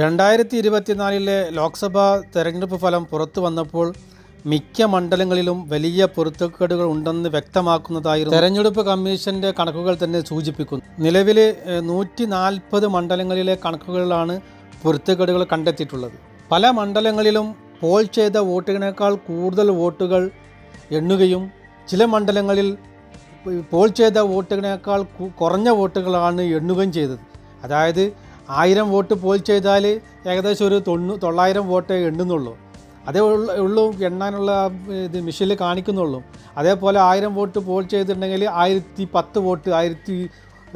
രണ്ടായിരത്തി ഇരുപത്തിനാലിലെ ലോക്സഭാ തെരഞ്ഞെടുപ്പ് ഫലം പുറത്തു വന്നപ്പോൾ മിക്ക മണ്ഡലങ്ങളിലും വലിയ പൊരുത്തക്കേടുകൾ ഉണ്ടെന്ന് വ്യക്തമാക്കുന്നതായിരുന്നു തെരഞ്ഞെടുപ്പ് കമ്മീഷന്റെ കണക്കുകൾ തന്നെ സൂചിപ്പിക്കുന്നു. നിലവിൽ നൂറ്റി നാൽപ്പത് മണ്ഡലങ്ങളിലെ കണക്കുകളിലാണ് പൊരുത്തക്കേടുകൾ കണ്ടെത്തിയിട്ടുള്ളത്. പല മണ്ഡലങ്ങളിലും പോൾ ചെയ്ത വോട്ടുകളേക്കാൾ കൂടുതൽ വോട്ടുകൾ എണ്ണുകയും ചില മണ്ഡലങ്ങളിൽ പോൾ ചെയ്ത വോട്ടുകളേക്കാൾ കുറഞ്ഞ വോട്ടുകളാണ് എണ്ണുകയും ചെയ്തത്. അതായത് ആയിരം വോട്ട് പോൾ ചെയ്താൽ ഏകദേശം ഒരു തൊണ്ണൂ തൊള്ളായിരം വോട്ട് എണ്ണുന്നുള്ളൂ. അതേ ഉള്ള- എണ്ണാനുള്ള ഇത് മെഷീനിൽ കാണിക്കുന്നുള്ളൂ. അതേപോലെ ആയിരം വോട്ട് പോൾ ചെയ്തിട്ടുണ്ടെങ്കിൽ ആയിരത്തി പത്ത് വോട്ട് ആയിരത്തി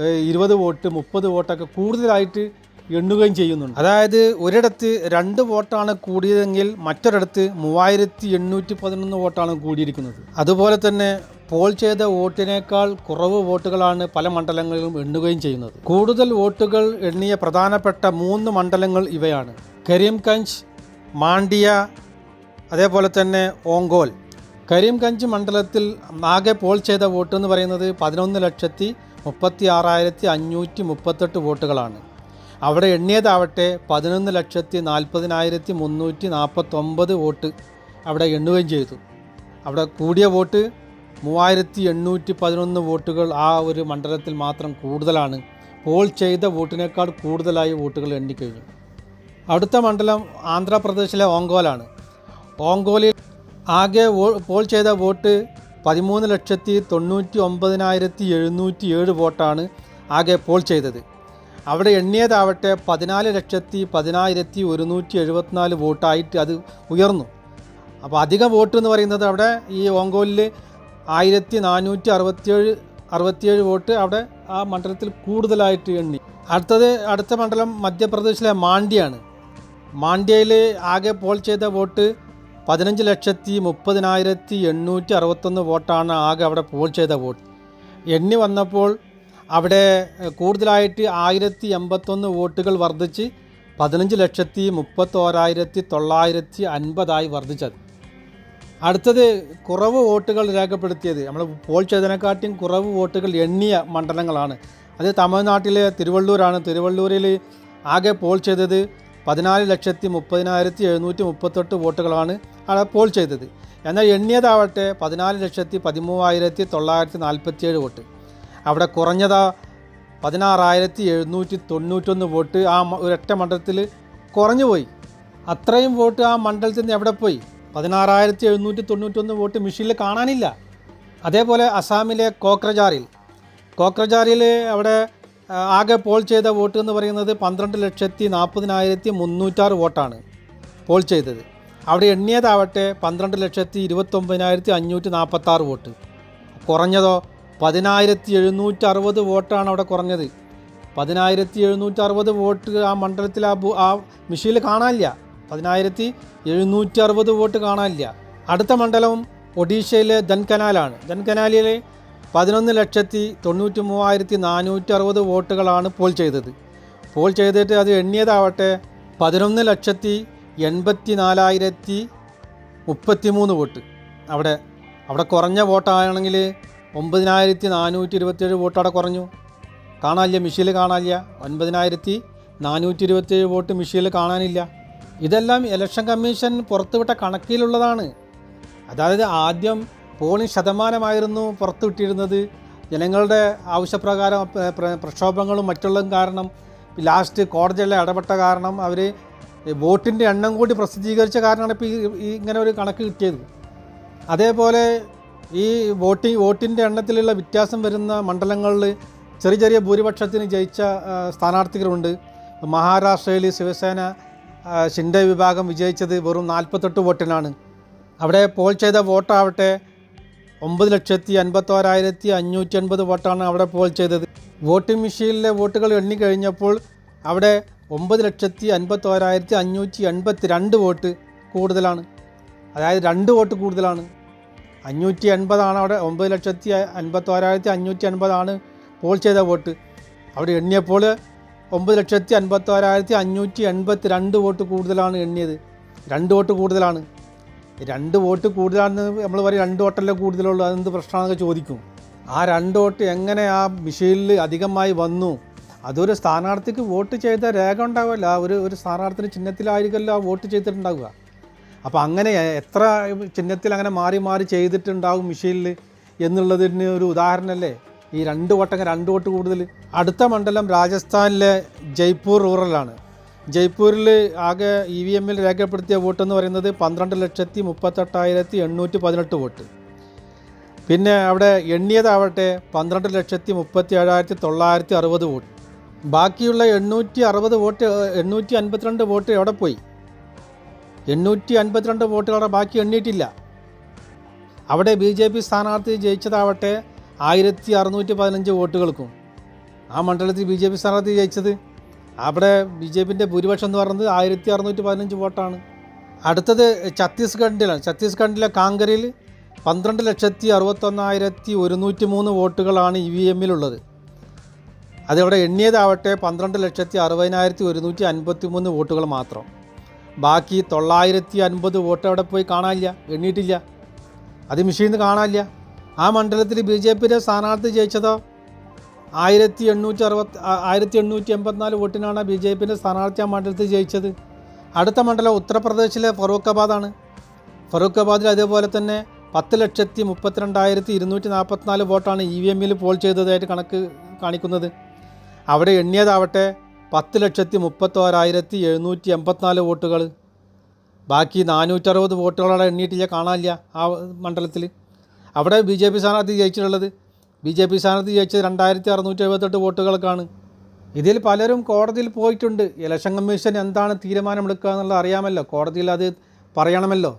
ഇരുപത് വോട്ട് മുപ്പത് വോട്ടൊക്കെ കൂടുതലായിട്ട് എണ്ണുകയും ചെയ്യുന്നുണ്ട്. അതായത് ഒരിടത്ത് രണ്ട് വോട്ടാണ് കൂടിയതെങ്കിൽ മറ്റൊരിടത്ത് മൂവായിരത്തി എണ്ണൂറ്റി പതിനൊന്ന് വോട്ടാണ് കൂടിയിരിക്കുന്നത്. അതുപോലെ തന്നെ പോൾ ചെയ്ത വോട്ടിനേക്കാൾ കുറവ് വോട്ടുകളാണ് പല മണ്ഡലങ്ങളിലും എണ്ണുകയും ചെയ്യുന്നത്. കൂടുതൽ വോട്ടുകൾ എണ്ണിയ പ്രധാനപ്പെട്ട മൂന്ന് മണ്ഡലങ്ങൾ ഇവയാണ്. കരീംഗഞ്ച് മാണ്ഡിയ അതേപോലെ തന്നെ ഓങ്കോൽ. കരീംഗഞ്ച് മണ്ഡലത്തിൽ ആകെ പോൾ ചെയ്ത വോട്ട് എന്ന് പറയുന്നത് പതിനൊന്ന് ലക്ഷത്തി മുപ്പത്തി ആറായിരത്തി അഞ്ഞൂറ്റി മുപ്പത്തെട്ട് വോട്ടുകളാണ്. അവിടെ എണ്ണിയതാവട്ടെ പതിനൊന്ന് ലക്ഷത്തി നാൽപ്പതിനായിരത്തി മുന്നൂറ്റി നാൽപ്പത്തൊമ്പത് വോട്ട് അവിടെ എണ്ണുകയും ചെയ്തു. അവിടെ കൂടിയ വോട്ട് മൂവായിരത്തി എണ്ണൂറ്റി പതിനൊന്ന് വോട്ടുകൾ ആ ഒരു മണ്ഡലത്തിൽ മാത്രം കൂടുതലാണ്. പോൾ ചെയ്ത വോട്ടിനേക്കാൾ കൂടുതലായി വോട്ടുകൾ എണ്ണിക്കഴിഞ്ഞു. അടുത്ത മണ്ഡലം ആന്ധ്രാപ്രദേശിലെ ഓങ്കോലാണ്. ഓങ്കോലിൽ ആകെ പോൾ ചെയ്ത വോട്ട് പതിമൂന്ന് ലക്ഷത്തി തൊണ്ണൂറ്റി ഒമ്പതിനായിരത്തി എഴുന്നൂറ്റി ഏഴ് വോട്ടാണ് ആകെ പോൾ ചെയ്തത്. അവിടെ എണ്ണിയതാവട്ടെ പതിനാല് ലക്ഷത്തി പതിനായിരത്തി ഒരുന്നൂറ്റി എഴുപത്തിനാല് വോട്ടായിട്ട് അത് ഉയർന്നു. അപ്പോൾ അധിക വോട്ട് എന്ന് പറയുന്നത് അവിടെ ഈ ഓങ്കോലിൽ ആയിരത്തി നാനൂറ്റി അറുപത്തിയേഴ് അറുപത്തിയേഴ് വോട്ട് അവിടെ ആ മണ്ഡലത്തിൽ കൂടുതലായിട്ട് എണ്ണി. അടുത്തത് അടുത്ത മണ്ഡലം മധ്യപ്രദേശിലെ മാണ്ഡ്യയാണ്. മാണ്ഡ്യയിൽ ആകെ പോൾ ചെയ്ത വോട്ട് പതിനഞ്ച് ലക്ഷത്തി മുപ്പതിനായിരത്തി എണ്ണൂറ്റി അറുപത്തൊന്ന് വോട്ടാണ് ആകെ അവിടെ പോൾ ചെയ്ത വോട്ട്. എണ്ണി വന്നപ്പോൾ അവിടെ കൂടുതലായിട്ട് ആയിരത്തി എൺപത്തൊന്ന് വോട്ടുകൾ വർദ്ധിച്ച് പതിനഞ്ച് ലക്ഷത്തി മുപ്പത്തോരായിരത്തി തൊള്ളായിരത്തി അൻപതായി വർദ്ധിച്ചത്. അടുത്തത് കുറവ് വോട്ടുകൾ രേഖപ്പെടുത്തിയത്. നമ്മൾ പോൾ ചെയ്തതിനെക്കാട്ടിയും കുറവ് വോട്ടുകൾ എണ്ണിയ മണ്ഡലങ്ങളാണ്. അത് തമിഴ്നാട്ടിലെ തിരുവള്ളൂരാണ്. തിരുവള്ളൂരിൽ ആകെ പോൾ ചെയ്തത് പതിനാല് ലക്ഷത്തി മുപ്പതിനായിരത്തി എഴുന്നൂറ്റി മുപ്പത്തെട്ട് വോട്ടുകളാണ് അവിടെ പോൾ ചെയ്തത്. എന്നാൽ എണ്ണിയതാവട്ടെ പതിനാല് ലക്ഷത്തി പതിമൂവായിരത്തി തൊള്ളായിരത്തി നാൽപ്പത്തിയേഴ് വോട്ട്. അവിടെ കുറഞ്ഞതാ പതിനാറായിരത്തി എഴുന്നൂറ്റി തൊണ്ണൂറ്റൊന്ന് വോട്ട് ആ ഒരൊറ്റ മണ്ഡലത്തിൽ കുറഞ്ഞു പോയി അത്രയും വോട്ട് ആ മണ്ഡലത്തിൽ നിന്ന് എവിടെ പോയി? പതിനാറായിരത്തി എഴുന്നൂറ്റി തൊണ്ണൂറ്റൊന്ന് വോട്ട് മിഷീനിൽ കാണാനില്ല. അതേപോലെ അസാമിലെ കോക്രജാറിൽ. കോക്രജാറിൽ അവിടെ ആകെ പോൾ ചെയ്ത വോട്ട് എന്ന് പറയുന്നത് പന്ത്രണ്ട് ലക്ഷത്തി നാൽപ്പതിനായിരത്തി മുന്നൂറ്റാറ് വോട്ടാണ് പോൾ ചെയ്തത്. അവിടെ എണ്ണിയതാവട്ടെ പന്ത്രണ്ട് ലക്ഷത്തി ഇരുപത്തൊമ്പതിനായിരത്തി അഞ്ഞൂറ്റി നാൽപ്പത്താറ് വോട്ട്. കുറഞ്ഞതോ? പതിനായിരത്തി എഴുന്നൂറ്റി അറുപത് വോട്ടാണ് അവിടെ കുറഞ്ഞത്. പതിനായിരത്തി എഴുന്നൂറ്റി അറുപത് വോട്ട് ആ മണ്ഡലത്തിൽ ആ ആ മെഷീനിൽ കാണാനില്ല. പതിനായിരത്തി എഴുന്നൂറ്റി അറുപത് വോട്ട് കാണാനില്ല. അടുത്ത മണ്ഡലം ഒഡീഷയിലെ ധൻകനാലാണ്. ധൻകനാലിലെ പതിനൊന്ന് ലക്ഷത്തി തൊണ്ണൂറ്റി മൂവായിരത്തി നാനൂറ്റി അറുപത് വോട്ടുകളാണ് പോൾ ചെയ്തത്. പോൾ ചെയ്തിട്ട് അത് എണ്ണിയതാവട്ടെ പതിനൊന്ന് ലക്ഷത്തി എൺപത്തി നാലായിരത്തി മുപ്പത്തി മൂന്ന് വോട്ട്. അവിടെ അവിടെ കുറഞ്ഞ വോട്ടാണെങ്കിൽ ഒമ്പതിനായിരത്തി നാനൂറ്റി ഇരുപത്തേഴ് വോട്ട് അവിടെ കുറഞ്ഞു. കാണാനില്ല മിഷീൽ കാണാനില്ല. ഒൻപതിനായിരത്തി നാനൂറ്റി ഇരുപത്തേഴ് വോട്ട് മിഷീൽ കാണാനില്ല. ഇതെല്ലാം ഇലക്ഷൻ കമ്മീഷൻ പുറത്തുവിട്ട കണക്കിലുള്ളതാണ്. അതായത് ആദ്യം പോളിംഗ് ശതമാനമായിരുന്നു പുറത്തുവിട്ടിരുന്നത്. ജനങ്ങളുടെ ആവശ്യപ്രകാരം പ്ര- പ്ര- പ്രക്ഷോഭങ്ങളും മറ്റുള്ളതും കാരണം ലാസ്റ്റ് കോടതിയെല്ലാം ഇടപെട്ട കാരണം അവർ വോട്ടിന്റെ എണ്ണം കൂടി പ്രസിദ്ധീകരിച്ച കാരണമാണ് ഇപ്പോൾ ഈ ഇങ്ങനെ ഒരു കണക്ക് കിട്ടിയത്. അതേപോലെ ഈ വോട്ടിംഗ് വോട്ടിന്റെ എണ്ണത്തിലുള്ള വ്യത്യാസം വരുന്ന മണ്ഡലങ്ങളിൽ ചെറിയ ചെറിയ ഭൂരിപക്ഷത്തിന് ജയിച്ച സ്ഥാനാർത്ഥികളുണ്ട്. മഹാരാഷ്ട്രയിൽ ശിവസേന ഷിൻഡെ വിഭാഗം വിജയിച്ചത് വെറും നാൽപ്പത്തെട്ട് വോട്ടിനാണ്. അവിടെ പോൾ ചെയ്ത വോട്ടാവട്ടെ ഒമ്പത് ലക്ഷത്തി അൻപത്തോരായിരത്തി അഞ്ഞൂറ്റി അൻപത് വോട്ടാണ് അവിടെ പോൾ ചെയ്തത്. വോട്ടിംഗ് മെഷീനിലെ വോട്ടുകൾ എണ്ണിക്കഴിഞ്ഞപ്പോൾ അവിടെ ഒമ്പത് ലക്ഷത്തി അൻപത്തോരായിരത്തി അഞ്ഞൂറ്റി എൺപത്തി രണ്ട് വോട്ട് കൂടുതലാണ്. അതായത് രണ്ട് വോട്ട് കൂടുതലാണ്. അഞ്ഞൂറ്റി എൺപതാണ് അവിടെ ഒമ്പത് ലക്ഷത്തി അൻപത്തോരായിരത്തി അഞ്ഞൂറ്റി എൺപതാണ് പോൾ ചെയ്ത വോട്ട്. അവിടെ എണ്ണിയപ്പോൾ ഒമ്പത് ലക്ഷത്തി അൻപത്തോരായിരത്തി അഞ്ഞൂറ്റി എൺപത്തി രണ്ട് വോട്ട് കൂടുതലാണ് എണ്ണിയത്. രണ്ട് വോട്ട് കൂടുതലാണ്. രണ്ട് വോട്ട് കൂടുതലാണെന്ന് നമ്മൾ പറയും രണ്ട് വോട്ടല്ലേ കൂടുതലുള്ളൂ അതെന്ത് പ്രശ്നമാണെന്നൊക്കെ ചോദിക്കും. ആ രണ്ട് വോട്ട് എങ്ങനെ ആ മിഷീനിൽ അധികമായി വന്നു? അതൊരു സ്ഥാനാർത്ഥിക്ക് വോട്ട് ചെയ്ത രേഖ ഉണ്ടാവില്ല ഒരു ഒരു സ്ഥാനാർത്ഥിന്റെ ചിഹ്നത്തിലായിരിക്കുമല്ലോ ആ വോട്ട് ചെയ്തിട്ടുണ്ടാവുക. അപ്പോൾ അങ്ങനെ എത്ര ചിഹ്നത്തിൽ അങ്ങനെ മാറി മാറി ചെയ്തിട്ടുണ്ടാവും മിഷീനിൽ എന്നുള്ളതിന് ഒരു ഉദാഹരണമല്ലേ? ഈ രണ്ട് വട്ടം രണ്ട് വോട്ട് കൂടുതൽ. അടുത്ത മണ്ഡലം രാജസ്ഥാനിലെ ജയ്പൂർ റൂറലാണ്. ജയ്പൂരിൽ ആകെ ഇ വി എമ്മിൽ രേഖപ്പെടുത്തിയ വോട്ട് എന്ന് പറയുന്നത് പന്ത്രണ്ട് ലക്ഷത്തി മുപ്പത്തെട്ടായിരത്തി എണ്ണൂറ്റി പതിനെട്ട് വോട്ട്. പിന്നെ അവിടെ എണ്ണിയതാവട്ടെ പന്ത്രണ്ട് ലക്ഷത്തി മുപ്പത്തി ഏഴായിരത്തി തൊള്ളായിരത്തി അറുപത് വോട്ട്. ബാക്കിയുള്ള എണ്ണൂറ്റി അറുപത് വോട്ട് എണ്ണൂറ്റി അൻപത്തിരണ്ട് വോട്ട് എവിടെ പോയി? എണ്ണൂറ്റി അൻപത്തിരണ്ട് വോട്ടുകളുടെ ബാക്കി എണ്ണിയിട്ടില്ല. അവിടെ ബി ജെ പി സ്ഥാനാർത്ഥി ജയിച്ചതാവട്ടെ ആയിരത്തി അറുന്നൂറ്റി പതിനഞ്ച് വോട്ടുകൾക്കും ആ മണ്ഡലത്തിൽ ബി ജെ പി സ്ഥാനാർത്ഥി ജയിച്ചത്. അവിടെ ബി ജെ പിന്റെ ഭൂരിപക്ഷം എന്ന് പറയുന്നത് ആയിരത്തി അറുന്നൂറ്റി പതിനഞ്ച് വോട്ടാണ്. അടുത്തത് ഛത്തീസ്ഗഡിലാണ്. ഛത്തീസ്ഗഡിലെ കാങ്കറിൽ പന്ത്രണ്ട് ലക്ഷത്തി അറുപത്തൊന്നായിരത്തി ഒരുന്നൂറ്റി മൂന്ന് വോട്ടുകളാണ് ഇ വി എമ്മിലുള്ളത്. അതവിടെ എണ്ണിയതാവട്ടെ പന്ത്രണ്ട് ലക്ഷത്തി അറുപതിനായിരത്തി ഒരുന്നൂറ്റി അൻപത്തി മൂന്ന് വോട്ടുകൾ മാത്രം. ബാക്കി തൊള്ളായിരത്തി അൻപത് വോട്ട് അവിടെ പോയി കാണാനില്ല. എണ്ണിയിട്ടില്ല. അത് മെഷീനിൽ കാണാനില്ല. ആ മണ്ഡലത്തിൽ ബി ജെ പിയുടെ സ്ഥാനാർത്ഥി ജയിച്ചത്? ആയിരത്തി എണ്ണൂറ്റി അറുപത്തി ആയിരത്തി എണ്ണൂറ്റി എൺപത്തിനാല് വോട്ടിനാണ് ബി ജെ പിന്റെ സ്ഥാനാർത്ഥി ആ മണ്ഡലത്തിൽ ജയിച്ചത്. അടുത്ത മണ്ഡലം ഉത്തർപ്രദേശിലെ ഫറൂഖാബാദാണ്. ഫറൂഖാബാദിൽ അതേപോലെ തന്നെ പത്ത് ലക്ഷത്തി മുപ്പത്തിരണ്ടായിരത്തി ഇരുന്നൂറ്റി നാൽപ്പത്തിനാല് വോട്ടാണ് ഇ വി എമ്മിൽ പോൾ ചെയ്തതായിട്ട് കണക്ക് കാണിക്കുന്നത്. അവിടെ എണ്ണിയതാവട്ടെ പത്ത് ലക്ഷത്തി മുപ്പത്തോരായിരത്തി എഴുന്നൂറ്റി എൺപത്തിനാല് വോട്ടുകൾ ബാക്കി നാനൂറ്ററുപത് വോട്ടുകളവിടെ എണ്ണിയിട്ടില്ല കാണാനില്ല ആ മണ്ഡലത്തിൽ അവിടെ ബി ജെ പി സ്ഥാനാർത്ഥി ജയിച്ചിട്ടുള്ളത്? ബി ജെ പി സ്ഥാനാർത്ഥി ജയിച്ചത് രണ്ടായിരത്തി അറുന്നൂറ്റി എഴുപത്തെട്ട് വോട്ടുകൾക്കാണ് ഇതിൽ പലരും കോടതിയിൽ പോയിട്ടുണ്ട്. ഇലക്ഷൻ കമ്മീഷൻ എന്താണ് തീരുമാനമെടുക്കുക എന്നുള്ളത് അറിയാമല്ലോ. കോടതിയിൽ അത് പറയണമല്ലോ.